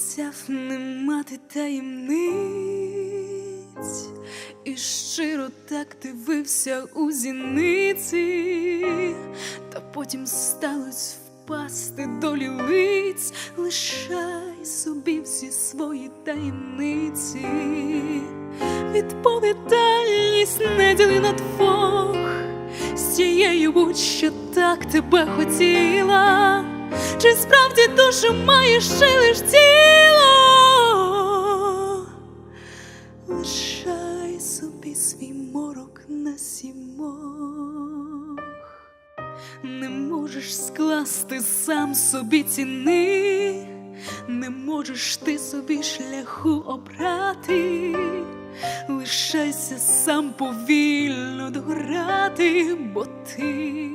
Обіцяв не мати таємниць, і щиро так дивився у зіниці, та потім сталось впасти долі лиць, лишай собі всі свої таємниці, відповідальність не діли на двох, з тією будь що так тебе хотіла. Чи справді душу маєш чи лиш тіло? Лишай собі свій морок на сімох, не можеш скласти сам собі ціни, не можеш ти собі шляху обрати, лишайся сам повільно дограти, бо ти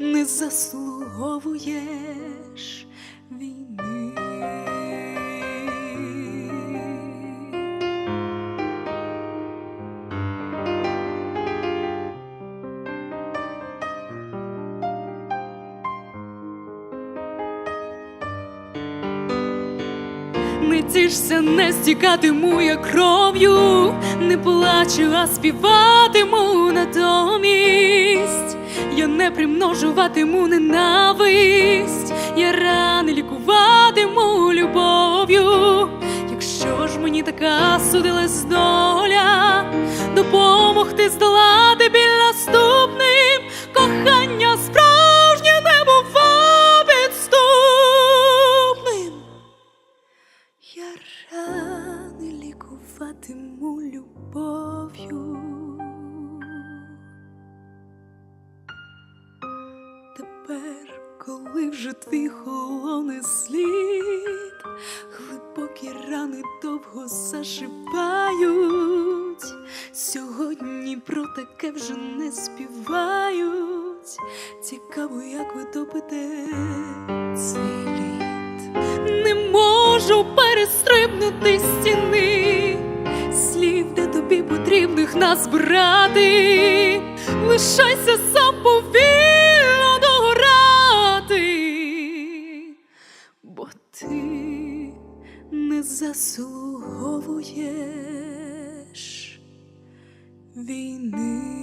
не заслуговуєш війни. Не тішся, не стікатиму я кров'ю, не плачу, а співатиму натомість. Я не примножуватиму ненависть, я рани лікуватиму любов'ю. Якщо ж мені така судилась доля, допомогти здолати біль рани лікуватиму любов'ю. Тепер, коли вже твій холоне слід, глибокі рани довго зашивають. Сьогодні про таке вже не співають. Цікаво, як ви топите можу перестрибнути стіни, слів, де тобі потрібних назбирати. Лишайся сам повільно дограти, бо ти не заслуговуєш. Війни.